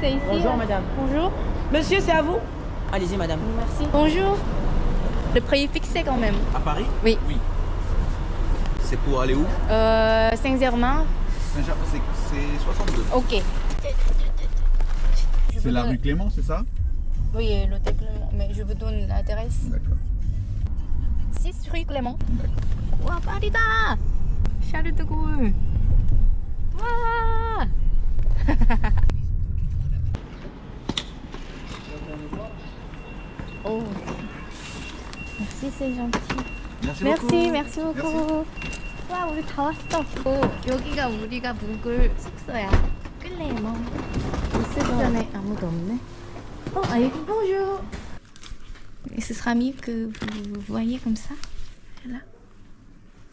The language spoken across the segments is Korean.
c'est ici. Bonjour, madame. Bonjour. Monsieur, c'est à vous Allez-y, madame. Merci. Bonjour. Le prix est fixé quand même. À Paris? Oui. Oui. C'est pour aller où? Euh, Saint-Germain. Saint-Germain, c'est 62. Ok. C'est la rue Clément, c'est ça? Oui, euh, l'hôtel Clément. Mais je vous donne l'adresse. D'accord. 6 rue Clément. D'accord. Wow, Paris Charles de Gaulle. 와! 오. Merci, c'est gentil. Merci, merci, merci beaucoup. 와, 우리 다 왔어. 오, 여기가 우리가 묵을 숙소야. 끌레모. 리셉션에 아무도 없네. 어, 아, 여기 bonjour. Et ce sera mieux que vous voyez comme ça. Là.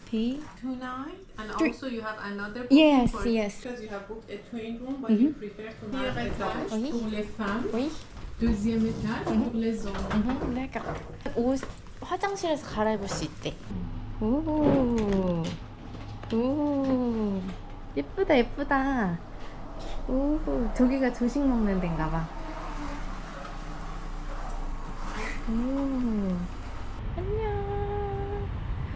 Puis, tonight and Three. also you have another booking Yes, for yes. because you have booked a twin room but Mhm. you prefer to have a étage Oui. pour les femmes oui. Deuxième étage pour les hommes 음, d'accord. 옷 화장실에서 갈아입을 수 있대. 오. 오. 예쁘다, 예쁘다. 오. 저기가 조식 먹는 데인가 봐. 오. 안녕.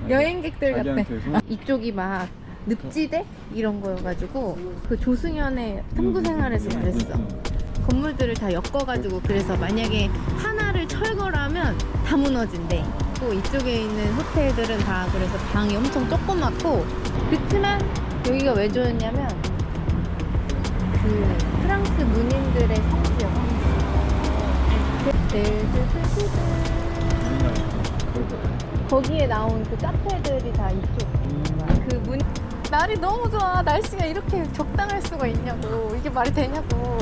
여행객들 같아. 자기한테 이쪽이 막 늪지대 이런 거여가지고 그 조승연의 탐구 생활에서 그랬어. 건물들을 다 엮어가지고 그래서 만약에 하나를 철거하면 다 무너진대. 또 이쪽에 있는 호텔들은 다 그래서 방이 엄청 조그맣고 그렇지만 여기가 왜 좋았냐면 그 프랑스 문인들의 성지여 성지. 거기에 나온 그 카페들이 다 이쪽. 그 문. 날이 너무 좋아. 날씨가 이렇게 적당할 수가 있냐고. 이게 말이 되냐고.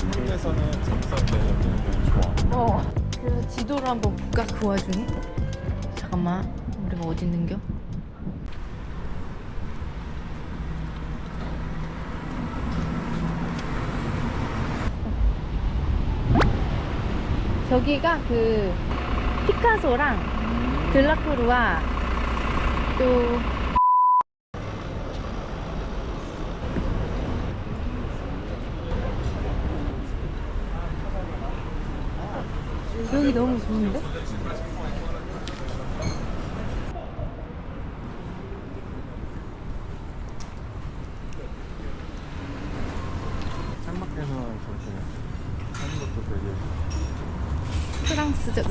한국에서는 잠수인데 여기는 너무 좋아. 어. 그래서 지도를 한번 볼까 그 와중에? 잠깐만. 우리가 어디 있는겨? 저기가 그 피카소랑 들라크루와 또 여기 너무 좋은데?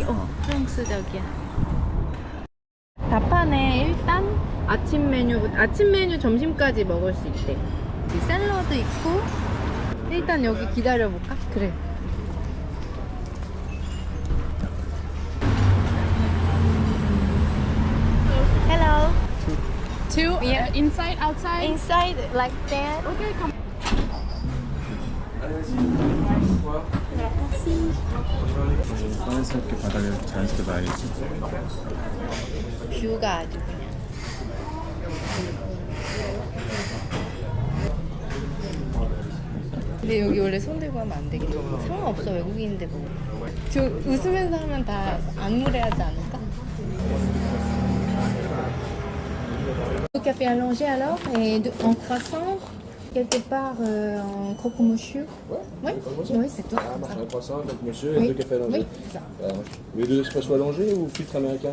어, 프랑스적이야. 다판에 일단 아침 메뉴, 아침 메뉴 점심까지 먹을 수 있대. 이 샐러드 있고 일단 여기 기다려볼까? 그래. Yeah. inside outside Inside like that. okay come 자연스럽게 바닥에 자연스럽게 놔야겠지. 뷰가 아주 그냥. 근데 여기 원래 손 들고 하면 안 되겠다. 상관없어 외국인인데 뭐. 저 웃으면서 하면 다 악물해하지 않을 café allongé alors, et de, en croissant, quelque part euh, en croque monsieur. Ouais, oui, oui c'est toi. Ah, marche un croissant avec monsieur et oui. deux cafés allongés. Oui, ah, ça. Euh, les deux espresso allongés ou filtre américain?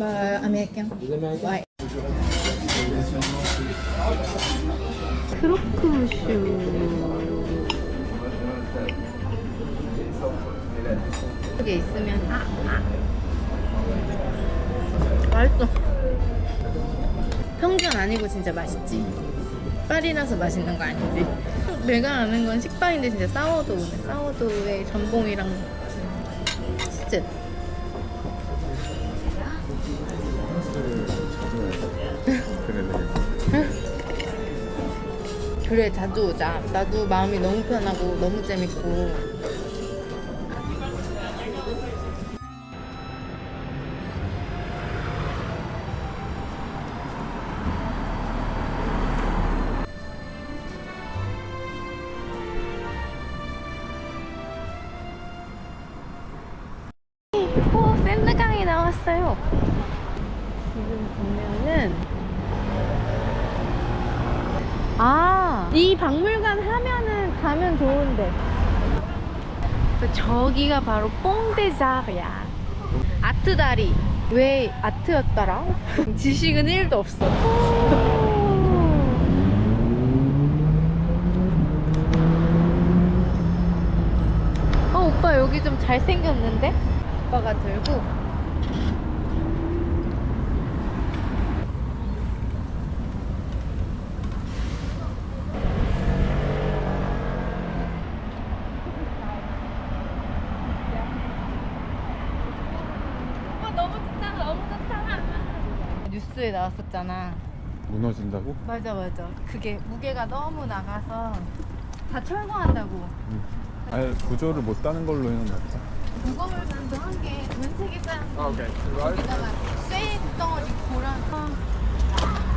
Bah, Américain. Des américains? Ouais. Croque monsieur. Ok, c'est bien. Ah, ah. 평균 아니고 진짜 맛있지. 음. 쌀이라서 맛있는 거 아니지. 내가 아는 건 식빵인데 진짜 사워도우. 사워도의 전봉이랑 치즈. 음. 그래 자주 오자. 나도 마음이 너무 편하고 너무 재밌고 박물관 하면은 가면 좋은데. 그 저기가 바로 뽕데자르야. 아트 다리. 왜 아트였더라? 지식은 1도 없어. 어, 오빠 여기 좀 잘생겼는데? 오빠가 들고. 오빠 너무 좋잖아, 너무 좋잖아. 나왔었잖아. 무너진다고? 맞아, 맞아. 그게 무게가 너무 나가서 다 철거한다고. 아예 구조를 못 따는 걸로 해놓나 보다. 무거울만도 한게전 세계 사람들 여기다가 쇠 덩어리 고랑.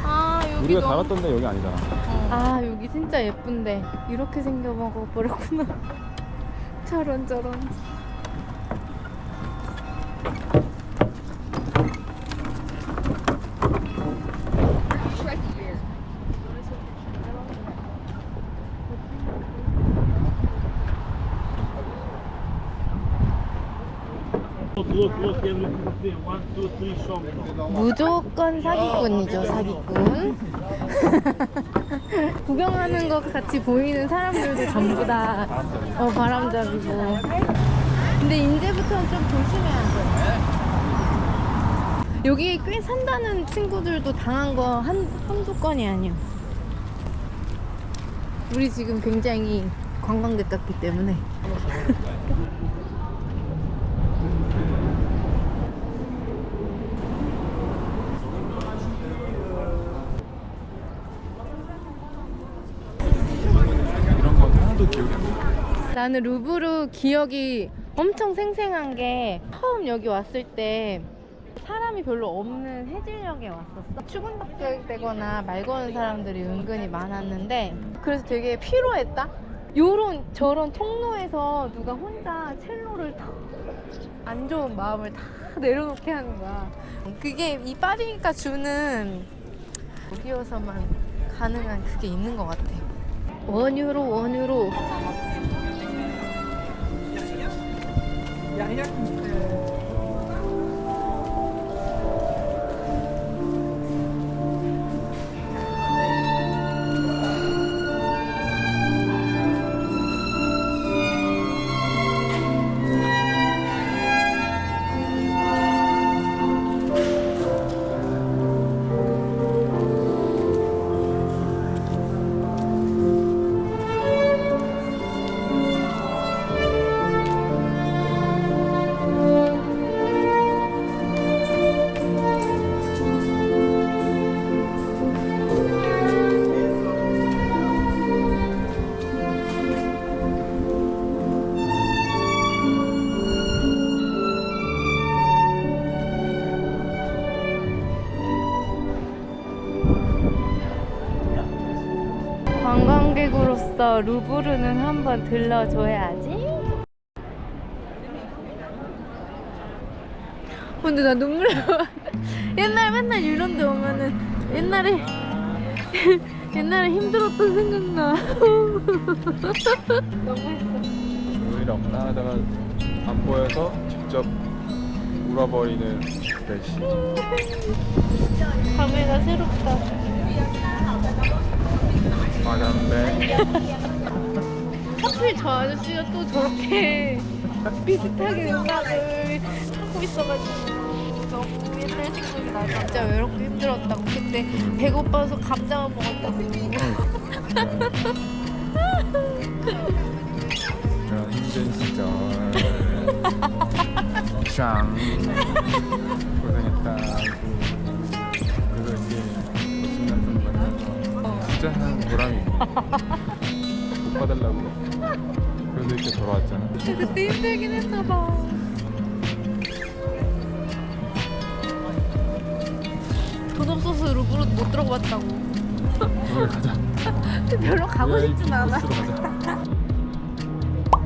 아, 여기 우리가 너무 살았던 데 여기 아니잖아. 아 여기 진짜 예쁜데 이렇게 생겨 먹어 버렸구나 저런 저런 무조건 사기꾼이죠 사기꾼. 구경하는 것 같이 보이는 사람들도 전부 다 어, 바람잡이고. 근데 이제부터는 좀 조심해야 돼. 여기 꽤 산다는 친구들도 당한 거 한, 한두 건이 아니야. 우리 지금 굉장히 관광객 같기 때문에 이런 건 하나도 기억이 안 나. 나는 루브르 기억이 엄청 생생한 게 처음 여기 왔을 때 사람이 별로 없는 해질녘에 왔었어. 추근덕되거나 말 거는 사람들이 은근히 많았는데 그래서 되게 피로했다. 요런 저런 통로에서 누가 혼자 첼로를 다 안 좋은 마음을 다 내려놓게 하는 거야. 그게 이 파리가 주는 여기여서만 가능한 그게 있는 것 같아. 원유로 원유로 관광객으 로서 루브르는 한번 들러줘야지. 어, 근데 나 눈물 나. 옛날 맨날 이런 데 오면은 옛날에 옛날에 힘들었던 생각나. 오히려 없나 하다가 안 보여서 직접 울어버리는 배시. 감회가 새롭다. 맞았는데. 하필 저 아저씨가 또 저렇게 비슷하게 음악을 하고 있어가지고 너무 옛날 생각이 나. 진짜 외롭고 힘들었다고 그때 배고파서 감자만 먹었다고. 그런 힘든 시절. 샹. 고생했다. 하는 보람이 있네. 못 받으려고 그래도 이렇게 돌아왔잖아 그때 힘들긴 했나 봐. 돈 없어서 루브르 못 들어봤다고. 오늘 가자 별로 가고 싶진 않아. 가자.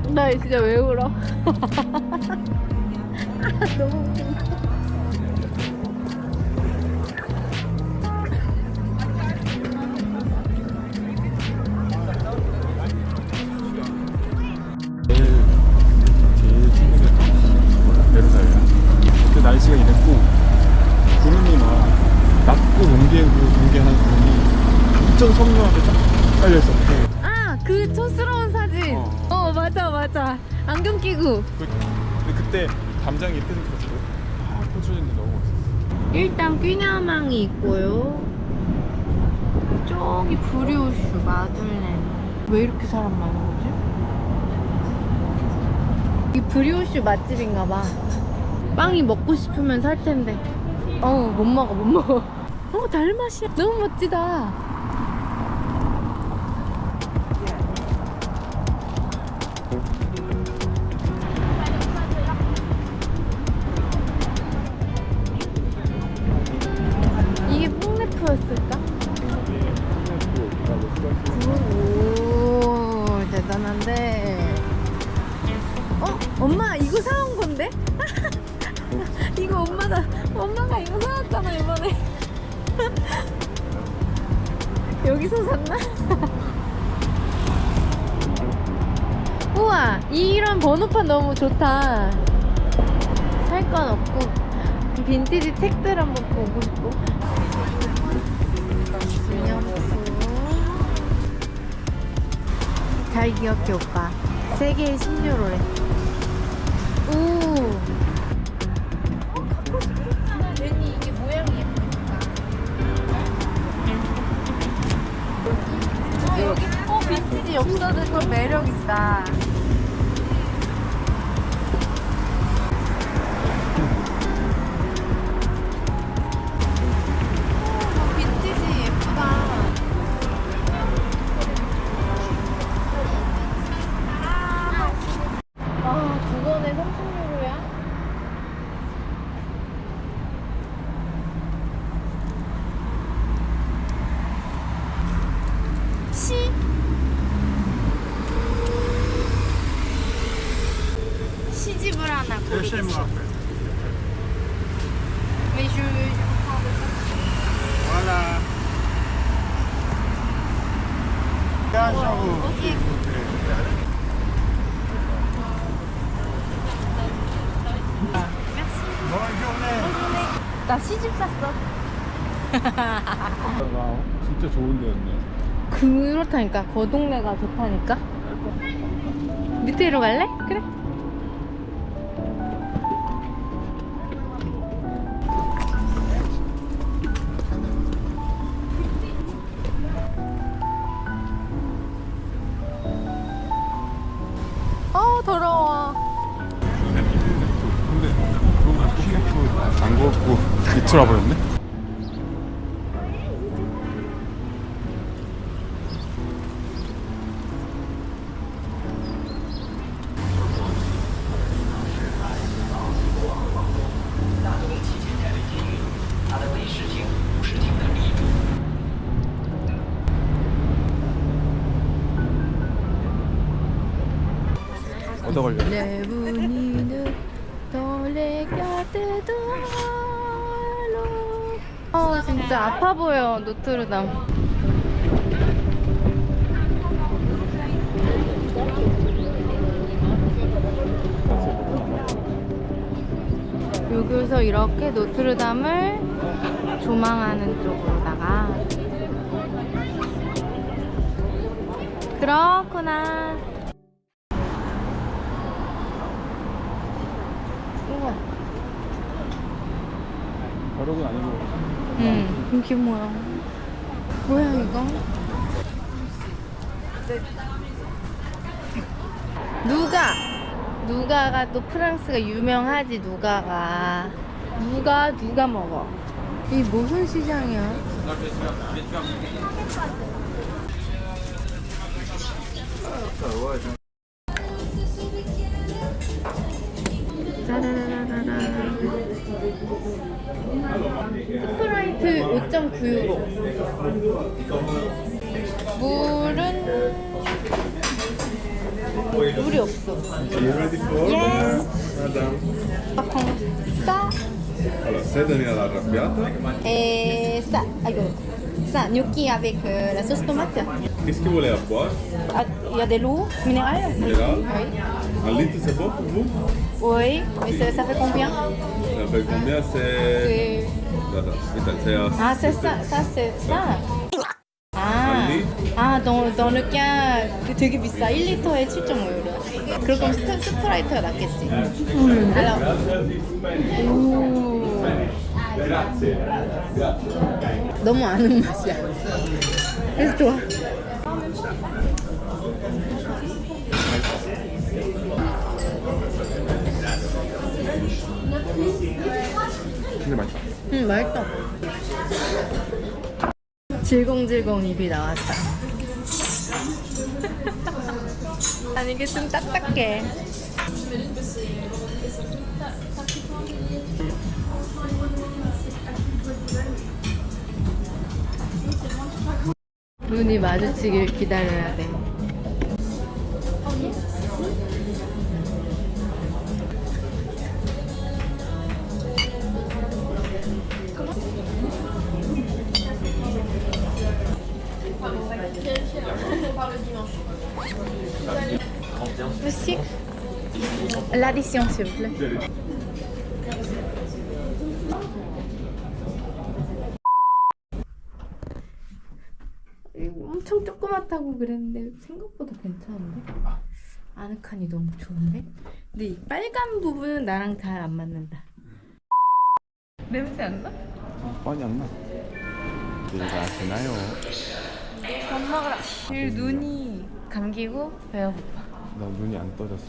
나 진짜 왜 울어? 너무 웃긴다. 날씨가 이랬고 구름이 막 낮고 농개고 농개하는 구름이 완전 선명하게 쫙 깔려있어 아, 그 촌스러운 사진. 어. 어, 맞아, 맞아. 안경 끼고. 그, 근데 그때 담장이 예쁜 거였어 아 포즈인데 너무 멋있었어 일단 뀌냐망이 있고요. 저기 브리오슈 마들렌. 왜 이렇게 사람 많은 거지? 이 브리오슈 맛집인가 봐. 빵이 먹고 싶으면 살 텐데. 어, 못 먹어, 못 먹어. 어, 달맛이야. 너무 멋지다. 번호판 너무 좋다. 살 건 없고. 빈티지 책들 한번 보고 싶고. 잘 기억해, 오빠. 세계의 10유로래. 오. 괜히 이게 모양이 예쁘니까. 어, 여기, 어, 빈티지 엽서들 건 매력 있다. 15 euros Ok. 나 시집 샀어. 진짜 좋은 데였네 그렇다니까. 그 동네가 좋다니까. 밑에로 갈래? 그래. 얻어 걸려. de 어 진짜 아파 보여 노트르담. 여기서 이렇게 노트르담을 조망하는 쪽으로다가. 그렇구나 벼룩은 아니고 응, 이게 뭐야? 뭐야 이거? 누가? 누가가 또 프랑스가 유명하지 누가가 누가 누가 먹어? 이 무슨 시장이야? 스프라이트 5.9유로. 물은 물이 없어. Yes. 싸. Allora, sedani alla arrabbiata. Et ça, alors, ça, gnocchi avec euh, la sauce tomate. Qu'est-ce que vous voulez Ah, Il y a de l'eau minérale Minérale Oui. Un litre, c'est bon pour vous Oui, mais ça, ça fait combien Ça fait combien C'est. Ah, c'est ça, ça c'est ça. 아? 아, dans, dans le cas 되게 비싸. 1리터에 7.5유로. 그럴 거면 스프, 스프라이트가 낫겠지. 음. 오. 너무 아는 맛이야. 그래서 좋아. 근데 맛있다. 응, 맛있다. 질겅질겅 입이 나왔다. 아니, 이게 좀 딱딱해. 눈이 마주치길 기다려야 돼. L'addition, s'il vous plaît. 엄청 조그맣다고 그랬는데 생각보다 괜찮은데? 아늑하니 너무 좋은데? 근데 이 빨간 부분은 나랑 잘 안 맞는다. 냄새 안 나? 뻔히 안 나. 내가 되나요? 밥 먹으라. 늘 눈이 감기고 배가 고파. 나 눈이 안 떠졌어.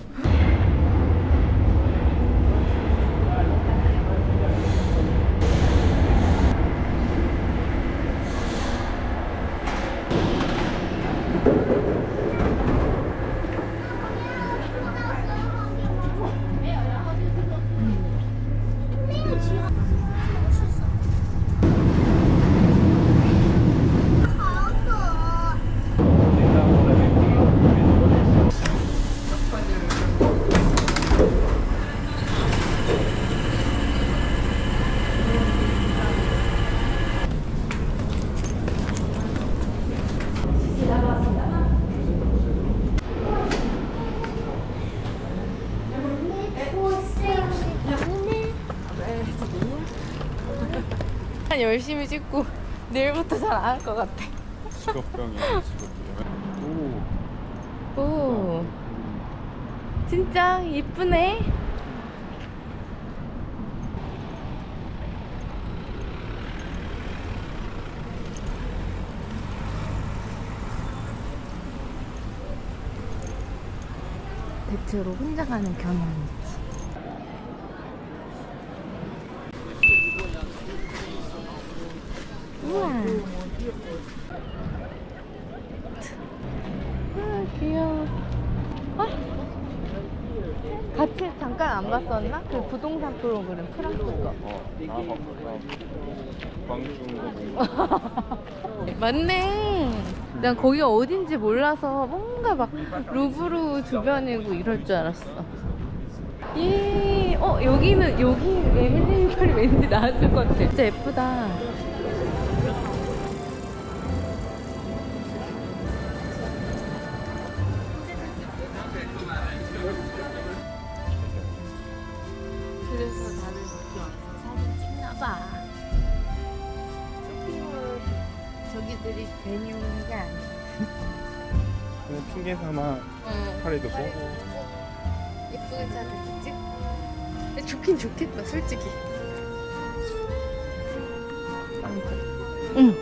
열심히 찍고 내일부터 잘 안 할 것 같아. 직업병이야 직업병. 오. 오, 진짜 이쁘네. 대체로 혼자 가는 경향이 있지. 우와. 아, 귀여워. 아. 같이 잠깐 안 봤었나? 그 부동산 프로그램 프랑스 거. 어. 나 봐. 광중 거. 맞네. 난 거기가 어딘지 몰라서 뭔가 막 루브르 주변이고 이럴 줄 알았어. 예, 어 여기는 여기 에밀리 펄이 왠지 나왔을 것 같아. 진짜 예쁘다. 응.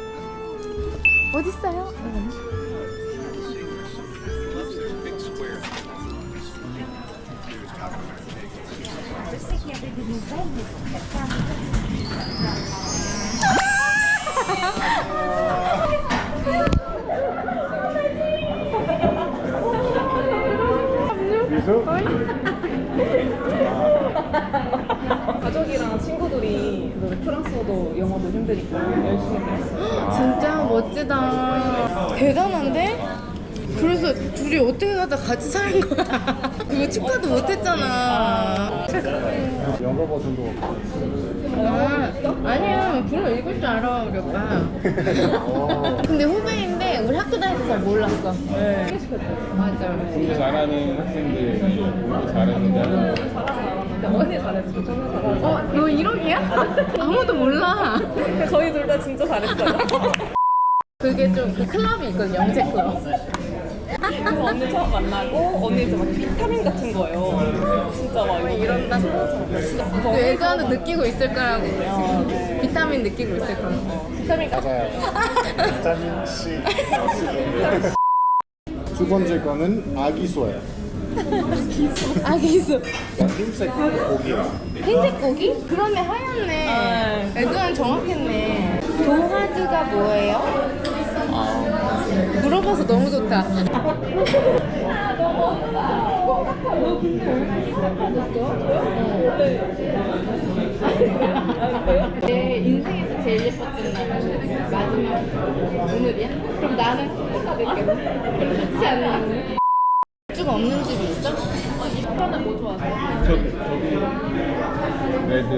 어딨어요? 이 멋지다. 대단한데? 그래서 둘이 어떻게 가다 같이 사는 거야? 그거 축하도 못했잖아. 영어 버전도 아, 아니야. 불어 읽을 줄 알아, 우리 오빠. 근데 후배인데 우리 학교 다닐 때 잘 몰랐어. 네. 맞아. 공부 잘하는 학생들 공부 잘하는데 언니 잘했어. 저는 잘했어. 어, 너 1억이야? 아무도 몰라. 저희 둘 다 진짜 잘했어요. 그게 좀 그 클럽이 있거든, 영재 클럽. 그래서 언니 처음 만나고 언니 이제 막 비타민 같은 거예요. 진짜 막 이런다 싶었어. 그 느끼고 있을 거라고. 비타민 느끼고 있을 거라고. 비타민 맞아요. 비타민 C. 두 번째 거는 아기소예요. 아기수. 흰색 고기요. 흰색 고기? 그러네 하얗네. 애들은 정확했네. 도화즈가 뭐예요? 물어봐서 너무 좋다. 내 인생에서 제일 예뻤던 날 마지막 오늘이야? 그럼 나는 축하드릴게. 별로 좋지 않은 쭉 없는 집이 있어? 오빠는 뭐 좋아하세요? 저 저기 레드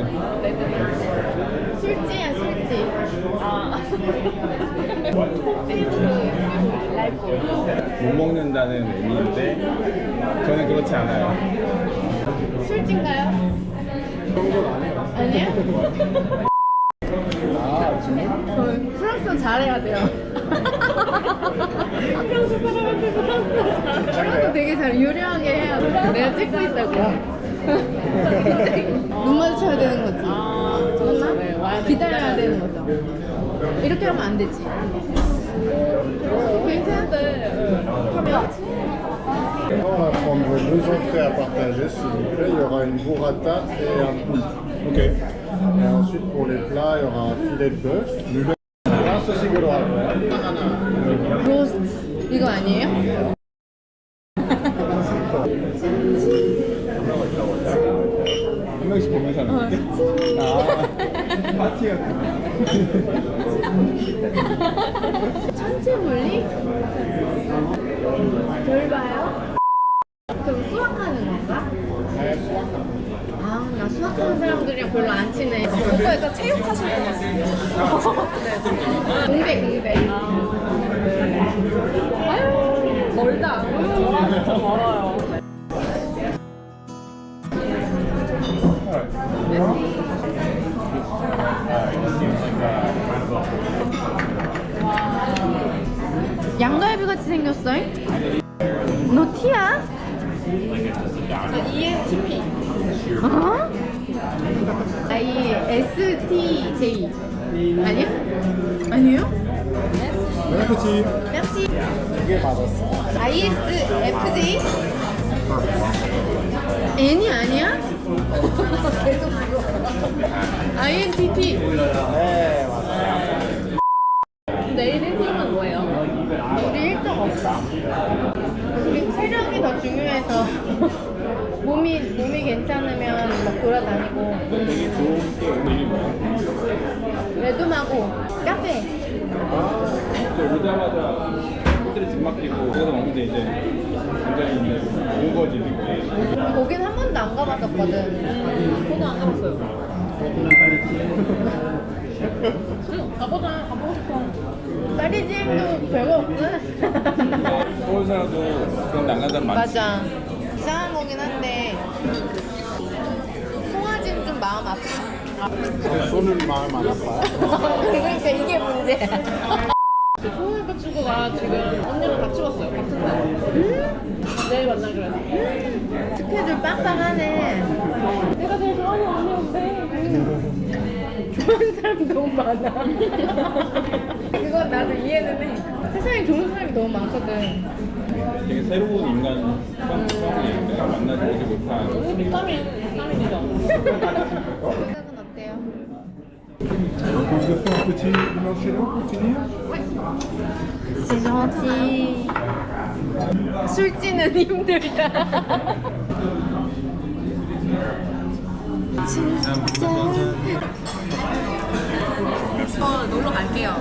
술지야 술지. 아. 못 먹는다는 의미인데 저는 그렇지 않아요. 술지인가요? 아니에요? 아? 저는 프랑스어 잘해야 돼요. 프랑스 사람한테 프랑스어 잘. 프랑스어 되게 잘 유려하게 해야 돼. 내가 찍고 있다고. 눈 마주쳐야 되는 거지. 맞나? 기다려야 되는 거죠. 이렇게 하면 안 되지. 괜찮은데. 하면 On va prendre deux entrées à partager, s'il vous plaît. Il y aura une burrata et un poulpe. Ok. Et ensuite, pour les plats, il y aura un filet de bœuf. 아, 소시그로 할. 하나. 로스트 이거 아니에요? 한 명씩 보면서 하는 게? 아 파티 같은 천체 물리? 별 봐요? 그럼 수학하는 건가? 네, 수학. 아, 나 수학하는 사람들이랑 별로 안 친해. 오빠 약간 체육하실 것 같아요. 공백, 공백. 아유, 멀다. 진짜 멀어요. 양갈비 같이 생겼어. 너 티야? ENTP. 어? I S T J 아니야? 아니에요? 두개 맞았어. I S F J N이 아니야? 계속 I N T P 네, 맞아요. 내일 일정은 뭐예요? 우리 일정 없어. 우리 체력이 더 중요해서 몸이 몸이 괜찮으면 막 돌아다니고 레돔하고 카페 또 오자마자 집 맡기고 거기서 먹는데 이제 완전히 이제 온 거지 느낌. 거긴 한 번도 안 가봤었거든. 저도 안 가봤어요. 응, 가보자. 가보고 싶어. 파리지앵도 별거 없구나. 서울 사람도 그런 난간 사람 많지. 맞아. 이상한 거긴 한데 송아지는 좀 마음 아파. 손은 마음 안 아파요. 그러니까 이게 문제야. 소울백 친구가 지금 언니랑 같이 왔어요. 같은 날. 내일 만나기로 했어. 스케줄 빡빡하네. 내가 제일 좋아하는 언니인데. 좋아하는 사람이 너무 많아. 그건 나도 이해는 해. 세상에 좋은 사람이 너무 많거든. 되게 새로운 인간 성이 내가 만나지 못한 비타민, 비타민이죠. 생각은 어때요? Donc on se fait un petit limoncello pour finir C'est gentil. 술지는 힘들다. 진짜. 어, 놀러 갈게요.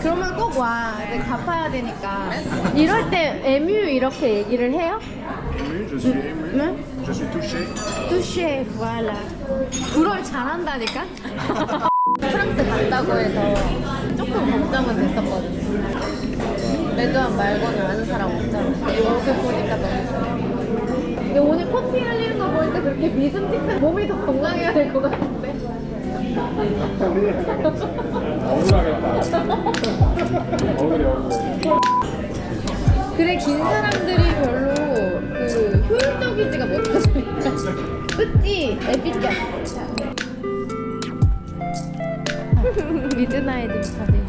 그러면 꼭 와. 내가 갚아야 되니까. 이럴 때 에뮤 이렇게 얘기를 해요? Oui, je suis ému. 응? Je suis touché. touché, voilà. 불어를 잘한다니까? 프랑스 갔다고 해서 조금 걱정은 됐었거든요. 레드한 말고는 아는 사람 없잖아. 얼굴 보니까 너무 좋아. 근데 오늘 커피 흘리는 거 보니까 그렇게 믿음직한 몸이 더 건강해야 될 것 같은데? 그래, 긴 사람들이 별로 그 효율적이지가 못하니까. 그치? 에피짜. 미드나잇 밥이